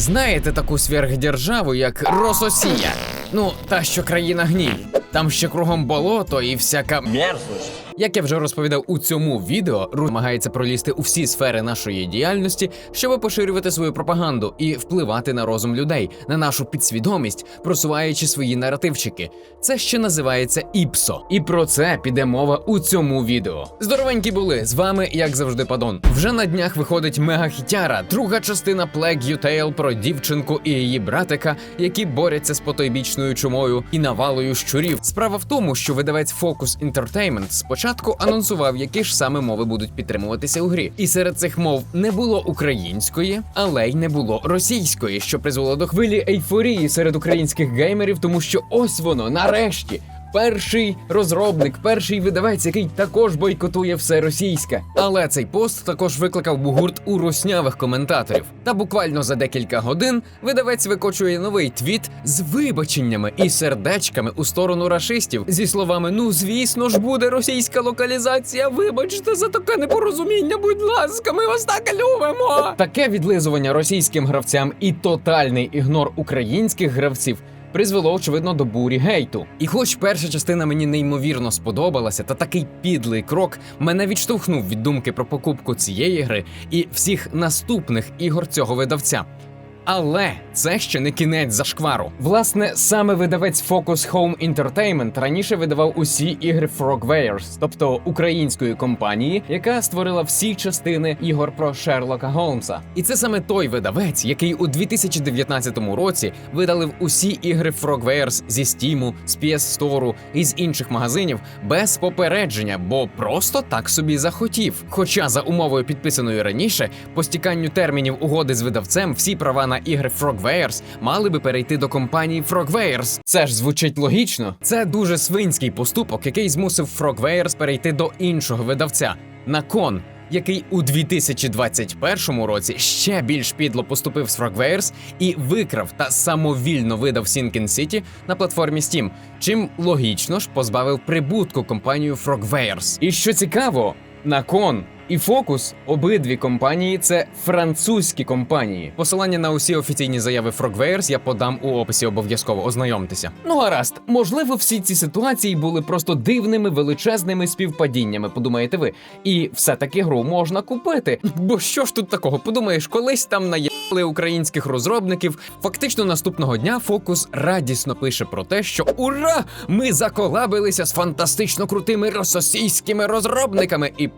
Знаєте таку сверхдержаву, як Рососія? Ну, та що країна гній. Там ще кругом болото і всяка Мерзость. Як я вже розповідав у цьому відео, РУ намагається пролізти у всі сфери нашої діяльності, щоб поширювати свою пропаганду і впливати на розум людей, на нашу підсвідомість, просуваючи свої наративчики. Це ще називається ІПСО. І про це піде мова у цьому відео. Здоровенькі були з вами, як завжди, падон. Вже на днях виходить мегахітяра, друга частина Plague You Tale про дівчинку і її братика, які борються з потойбічною чумою і навалою щурів. Справа в тому, що видавець Focus Entertainment спочатку анонсував, які ж саме мови будуть підтримуватися у грі. І серед цих мов не було української, але й не було російської, що призвело до хвилі ейфорії серед українських геймерів, тому що ось воно нарешті. Перший розробник, перший видавець, який також бойкотує все російське. Але цей пост також викликав бугурт у руснявих коментаторів. Та буквально за декілька годин видавець викочує новий твіт з вибаченнями і сердечками у сторону рашистів зі словами: Ну звісно ж буде російська локалізація. Вибачте за таке непорозуміння. Будь ласка, ми вас так любимо. Таке відлизування російським гравцям і тотальний ігнор українських гравців призвело, очевидно, до бурі гейту. І хоч перша частина мені неймовірно сподобалася, та такий підлий крок мене відштовхнув від думки про покупку цієї гри і всіх наступних ігор цього видавця. Але це ще не кінець зашквару. Власне, саме видавець Focus Home Entertainment раніше видавав усі ігри Frogwares, тобто української компанії, яка створила всі частини ігор про Шерлока Голмса. І це саме той видавець, який у 2019 році видалив усі ігри Frogwares зі Steam, з PS Store і з інших магазинів без попередження, бо просто так собі захотів. Хоча за умовою підписаною раніше, по стіканню термінів угоди з видавцем всі права на ігри Frogwares мали би перейти до компанії Frogwares. Це ж звучить логічно. Це дуже свинський поступок, який змусив Frogwares перейти до іншого видавця на кон. Який у 2021 році ще більш підло поступив з Frogwares і викрав та самовільно видав Sinking City на платформі Steam, чим логічно ж позбавив прибутку компанію Frogwares. І що цікаво, на кон і Focus обидві компанії це французькі компанії. Посилання на усі офіційні заяви Frogwares я подам у описі обов'язково ознайомтеся. Ну гаразд, можливо, всі ці ситуації були просто дивними величезними співпадіннями, подумаєте ви. І все-таки гру можна купити. Бо що ж тут такого? Подумаєш, колись там наїли українських розробників. Фактично наступного дня Focus радісно пише про те, що ура! Ми заколабилися з фантастично крутими російськими розробниками і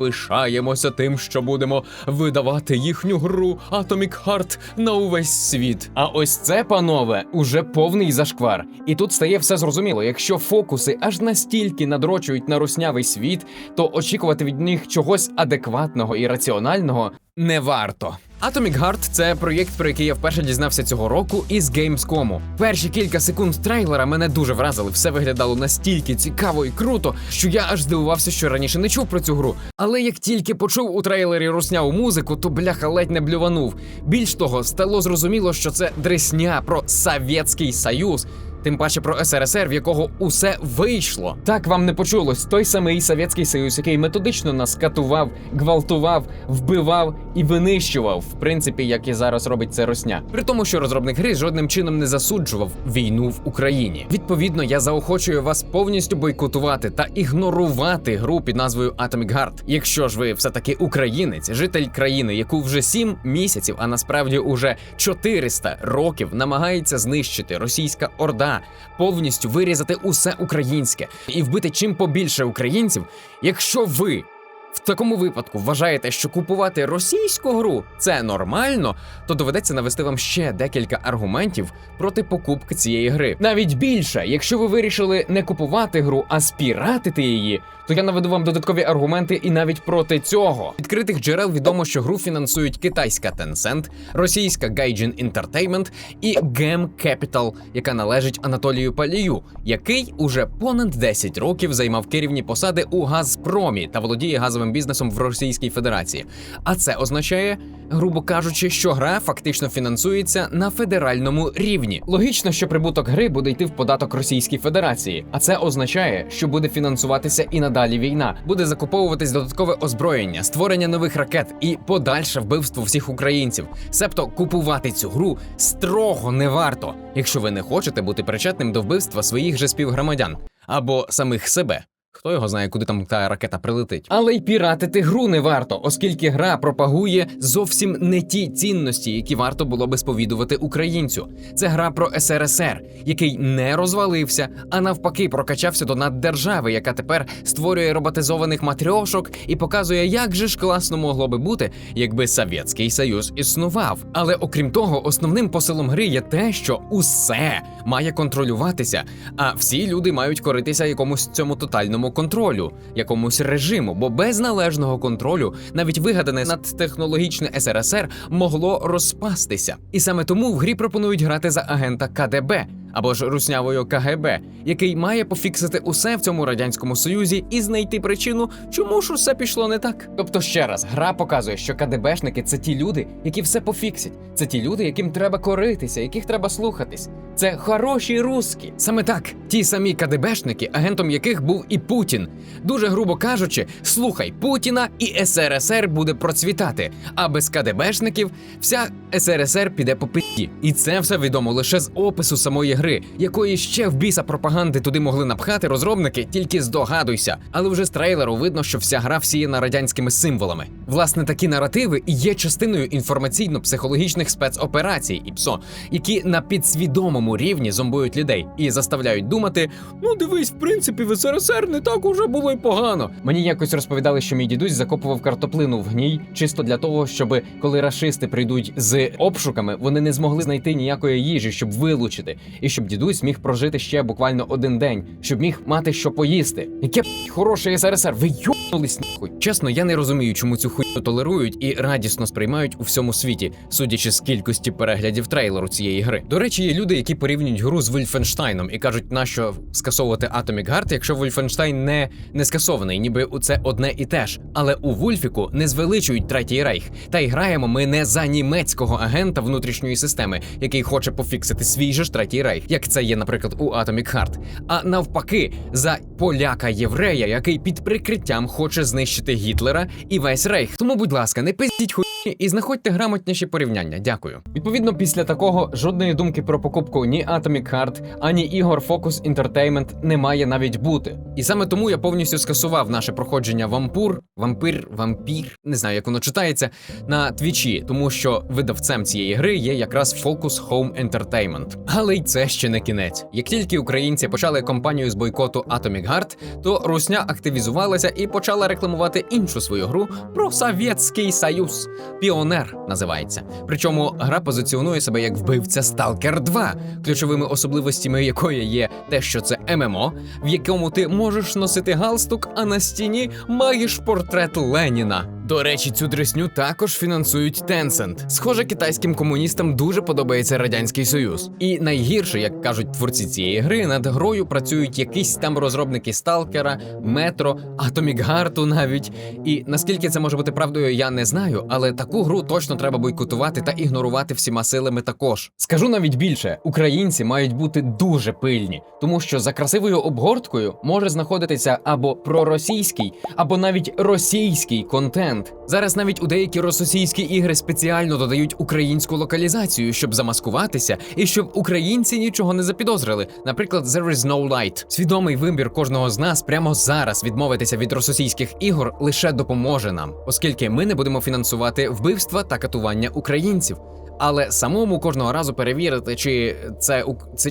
пишаємося тим, що будемо видавати їхню гру Atomic Heart на увесь світ. А ось це, панове, уже повний зашквар. І тут стає все зрозуміло. Якщо фокуси аж настільки надрочують на руснявий світ, то очікувати від них чогось адекватного і раціонального не варто. Atomic Heart – це проєкт, про який я вперше дізнався цього року із Gamescom. Перші кілька секунд трейлера мене дуже вразили. Все виглядало настільки цікаво і круто, що я аж здивувався, що раніше не чув про цю гру. Але як тільки почув у трейлері русняву музику, то бляха ледь не блюванув. Більш того, стало зрозуміло, що це дресня про Совєтський Союз. Тим паче про СРСР, в якого усе вийшло. Так вам не почулось. Той самий Совєтський Союз, який методично нас катував, гвалтував, вбивав і винищував, в принципі, як і зараз робить це Росня. При тому, що розробник гри жодним чином не засуджував війну в Україні. Відповідно, я заохочую вас повністю бойкотувати та ігнорувати гру під назвою Atomic Heart. Якщо ж ви все таки українець, житель країни, яку вже 7 місяців, а насправді уже 400 років намагається знищити російська орда, повністю вирізати усе українське і вбити чим побільше українців. Якщо ви в такому випадку вважаєте, що купувати російську гру це нормально, то доведеться навести вам ще декілька аргументів проти покупки цієї гри. Навіть більше, якщо ви вирішили не купувати гру, а спіратити її, то я наведу вам додаткові аргументи і навіть проти цього. Відкритих джерел відомо, що гру фінансують китайська Tencent, російська Gaijin Entertainment і Gem Capital, яка належить Анатолію Палію, який уже понад 10 років займав керівні посади у Газпромі та володіє газовим фінансовим бізнесом в Російській Федерації. А це означає, грубо кажучи, що гра фактично фінансується на федеральному рівні. Логічно, що прибуток гри буде йти в податок Російській Федерації, а це означає, що буде фінансуватися і надалі війна, буде закуповуватись додаткове озброєння, створення нових ракет і подальше вбивство всіх українців. Себто купувати цю гру строго не варто, якщо ви не хочете бути причетним до вбивства своїх же співгромадян або самих себе. Хто його знає, куди там та ракета прилетить. Але й піратити гру не варто, оскільки гра пропагує зовсім не ті цінності, які варто було би сповідувати українцю. Це гра про СРСР, який не розвалився, а навпаки прокачався до наддержави, яка тепер створює роботизованих матрьошок і показує, як же ж класно могло би бути, якби Совєтський Союз існував. Але окрім того, основним посилом гри є те, що усе має контролюватися, а всі люди мають коритися якомусь цьому тотальному контролю, якомусь режиму, бо без належного контролю навіть вигадане надтехнологічне СРСР могло розпастися. І саме тому в грі пропонують грати за агента КДБ. Або ж руснявою КГБ, який має пофіксити усе в цьому радянському союзі і знайти причину, чому ж усе пішло не так. Тобто, ще раз, гра показує, що КДБшники це ті люди, які все пофіксять. Це ті люди, яким треба коритися, яких треба слухатись. Це хороші русські. Саме так, ті самі КДБшники, агентом яких був і Путін. Дуже грубо кажучи, слухай Путіна, і СРСР буде процвітати. А без КДБшників вся СРСР піде по питті. І це все відомо лише з опису самої гри, якої ще в біса пропаганди туди могли напхати розробники, тільки здогадуйся. Але вже з трейлеру видно, що вся гра всіяна радянськими символами. Власне, такі наративи і є частиною інформаційно-психологічних спецоперацій ІПСО, які на підсвідомому рівні зомбують людей і заставляють думати: ну дивись, в принципі, в СРСР не так уже було й погано. Мені якось розповідали, що мій дідусь закопував картоплину в гній, чисто для того, щоб коли рашисти прийдуть з обшуками, вони не змогли знайти ніякої їжі, щоб вилучити, і щоб дідусь міг прожити ще буквально один день, щоб міг мати що поїсти. Яке хороше СРСР, ви йобнулись нахуй. Чесно, я не розумію, чому цю хуйню толерують і радісно сприймають у всьому світі, судячи з кількості переглядів трейлеру цієї гри. До речі, є люди, які порівнюють гру з Вольфенштайном і кажуть, нащо скасовувати Atomic Heart, якщо Вольфенштайн не, не скасований, ніби у це одне і те ж. Але у Вульфіку не звеличують третій рейх. Та й граємо ми не за німецького агента внутрішньої системи, який хоче пофіксити свій же ж третій рейх, як це є, наприклад, у Atomic Heart. А навпаки, за поляка єврея, який під прикриттям хоче знищити Гітлера і весь рейх. Тому, будь ласка, не пиздіть хуйні і знаходьте грамотніші порівняння. Дякую. Відповідно, після такого жодної думки про покупку ні Atomic Heart, ані ігор Focus Entertainment не має навіть бути. І саме тому я повністю скасував наше проходження вампур, вампир, вампір, не знаю, як воно читається, на твічі, тому що видавцем цієї гри є якраз Focus Home Entertainment. Але й це ще не кінець. Як тільки українці почали кампанію з бойкоту Atomic Heart, то Русня активізувалася і почала рекламувати іншу свою гру про Совєтський Союз. Піонер називається. Причому гра позиціонує себе як вбивця Сталкер 2, ключовими особливостями якої є те, що це ММО, в якому ти можеш носити галстук, а на стіні маєш портрет Леніна. До речі, цю дресню також фінансують Tencent. Схоже, китайським комуністам дуже подобається радянський союз. І найгірше, як кажуть творці цієї гри, над грою працюють якісь там розробники Сталкера, Метро, Атомік Гарту навіть. І наскільки це може бути правдою, я не знаю, але таку гру точно треба бойкотувати та ігнорувати всіма силами також. Скажу навіть більше: українці мають бути дуже пильні, тому що за красивою обгорткою може знаходитися або проросійський, або навіть російський контент. Зараз навіть у деякі російські ігри спеціально додають українську локалізацію, щоб замаскуватися, і щоб українці нічого не запідозрили. Наприклад, There is no light. Свідомий вибір кожного з нас прямо зараз відмовитися від російських ігор лише допоможе нам, оскільки ми не будемо фінансувати вбивства та катування українців. Але самому кожного разу перевірити, чи це-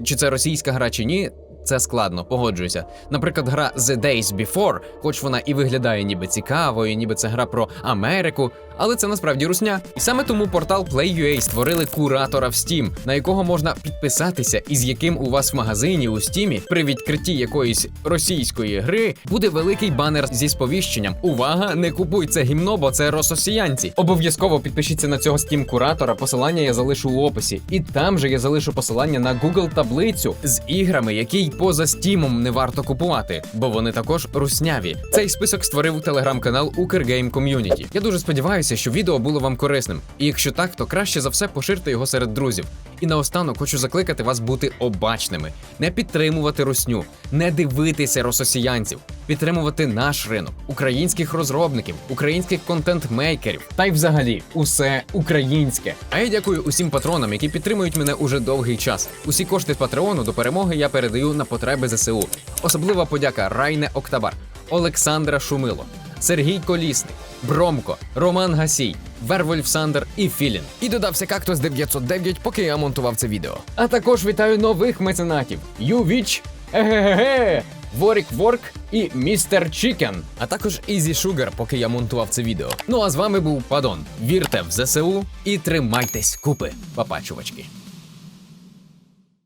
чи це російська гра чи ні. Це складно, погоджуюся. Наприклад, гра The Days Before, хоч вона і виглядає ніби цікавою, ніби це гра про Америку, але це насправді русня. І саме тому портал Play.ua створили куратора в Steam, на якого можна підписатися, і з яким у вас в магазині у Steam при відкритті якоїсь російської гри буде великий банер зі сповіщенням. Увага, не купуй це гімно, бо це рососіянці. Обов'язково підпишіться на цього Steam куратора. Посилання я залишу у описі. І там же я залишу посилання на Google таблицю з іграми, які й поза стімом не варто купувати, бо вони також русняві. Цей список створив телеграм-канал Укргейм Ком'юніті. Я дуже сподіваюся, що відео було вам корисним. І якщо так, то краще за все поширте його серед друзів. І наостанок хочу закликати вас бути обачними, не підтримувати русню, не дивитися рососіянців, підтримувати наш ринок, українських розробників, українських контент-мейкерів та й взагалі усе українське. А я дякую усім патронам, які підтримують мене уже довгий час. Усі кошти патреону до перемоги я передаю на потреби ЗСУ. Особлива подяка Райне Октабар, Олександра Шумило, Сергій Колісник, Бромко, Роман Гасій, Вервольф Сандер і Філін. І додався кактус 909, поки я монтував це відео. А також вітаю нових меценатів: Ювіч, Егегеге, Ворік Ворк і Містер Чікен, а також Ізі Шугар, поки я монтував це відео. Ну а з вами був Падон. Вірте в ЗСУ і тримайтесь купи, папа, чувачки.